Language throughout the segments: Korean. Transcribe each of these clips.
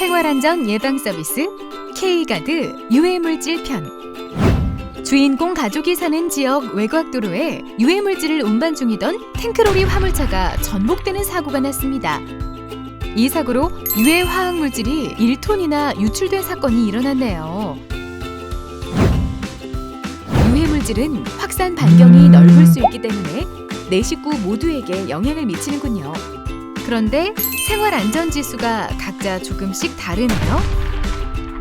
생활안전 예방 서비스 K가드 유해물질 편 주인공 가족이 사는 지역 외곽도로에 유해물질을 운반 중이던 탱크로리 화물차가 전복되는 사고가 났습니다. 이 사고로 유해 화학물질이 1톤이나 유출된 사건이 일어났네요. 유해물질은 확산 반경이 넓을 수 있기 때문에 내 식구 모두에게 영향을 미치는군요. 그런데 생활 안전 지수가 각자 조금씩 다르네요.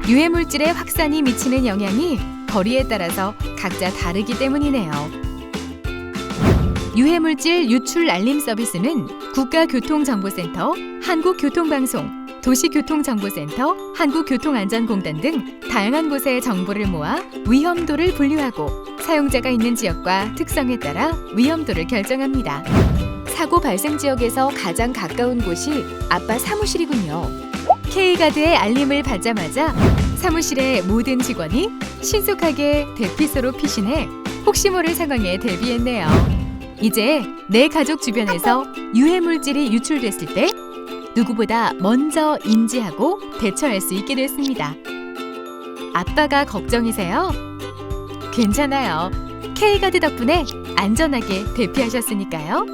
유해 물질의 확산이 미치는 영향이 거리에 따라서 각자 다르기 때문이네요. 유해 물질 유출 알림 서비스는 국가교통정보센터, 한국교통방송, 도시교통정보센터, 한국교통안전공단 등 다양한 곳의 정보를 모아 위험도를 분류하고 사용자가 있는 지역과 특성에 따라 위험도를 결정합니다. 사고 발생 지역에서 가장 가까운 곳이 아빠 사무실이군요. K가드의 알림을 받자마자 사무실의 모든 직원이 신속하게 대피소로 피신해 혹시 모를 상황에 대비했네요. 이제 내 가족 주변에서 유해 물질이 유출됐을 때 누구보다 먼저 인지하고 대처할 수 있게 됐습니다. 아빠가 걱정이세요? 괜찮아요. K가드 덕분에 안전하게 대피하셨으니까요.